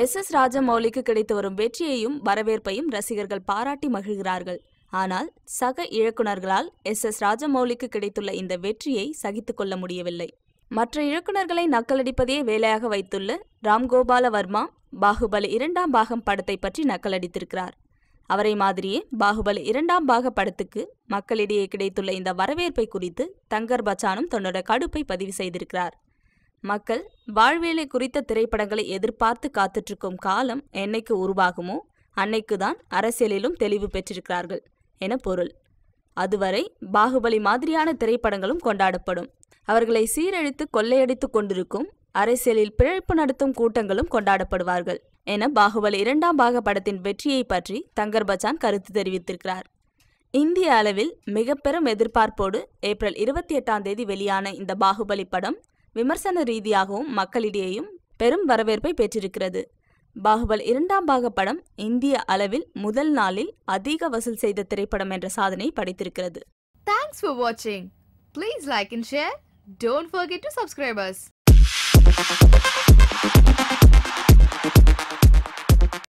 S S ராஜமௌலிக்கு கிடைத்து வரும் வெற்றியையும் வரவேற்பையும் ரசிகர்கள் பாராட்டி மகிழ்கிறார்கள். ஆனால் சக இயக்குனர்களால் எஸ் எஸ் ராஜமௌலிக்கு கிடைத்துள்ள இந்த வெற்றியை சகித்துக்கொள்ள முடியவில்லை. மற்ற இயக்குனர்களை நக்கலடிப்பதையே வேலையாக வைத்துள்ள ராம்கோபால வர்மா பாகுபலி இரண்டாம் பாகம் படத்தை பற்றி நக்கலடித்திருக்கிறார். அவரை மாதிரியே பாகுபலி இரண்டாம் பாக படத்துக்கு மக்களிடையே கிடைத்துள்ள இந்த வரவேற்பை குறித்து தங்கர் பச்சானும் தன்னோட கடுப்பை பதிவு செய்திருக்கிறார். மக்கள் வாழ்வேலை குறித்த திரைப்படங்களை எதிர்பார்த்து காத்துட்ருக்கும் காலம் என்னைக்கு உருவாகுமோ அன்னைக்குதான் அரசியலிலும் தெளிவு பெற்றிருக்கிறார்கள் என பொருள். அதுவரை பாகுபலி மாதிரியான திரைப்படங்களும் கொண்டாடப்படும். அவர்களை சீரழித்து கொள்ளையடித்துக் கொண்டிருக்கும் அரசியலில் பிழைப்பு நடத்தும் கூட்டங்களும் கொண்டாடப்படுவார்கள் என பாகுபலி இரண்டாம் பாக படத்தின் வெற்றியை பற்றி தங்கர் பச்சான் கருத்து தெரிவித்திருக்கிறார். இந்திய அளவில் மிக பெரும் எதிர்பார்ப்போடு ஏப்ரல் இருபத்தி எட்டாம் தேதி வெளியான இந்த பாகுபலி படம் விமர்சன ரீதியாகவும் மக்களிடையேயும் பெரும் வரவேற்பை பெற்றிருக்கிறது. பாகுபலி இரண்டாம் பாக படம் இந்திய அளவில் முதல் நாளில் அதிக வசூல் செய்த திரைப்படம் என்ற சாதனை படைத்திருக்கிறது. தேங்க்ஸ் for வாட்சிங் please like and share don't forget to subscribe.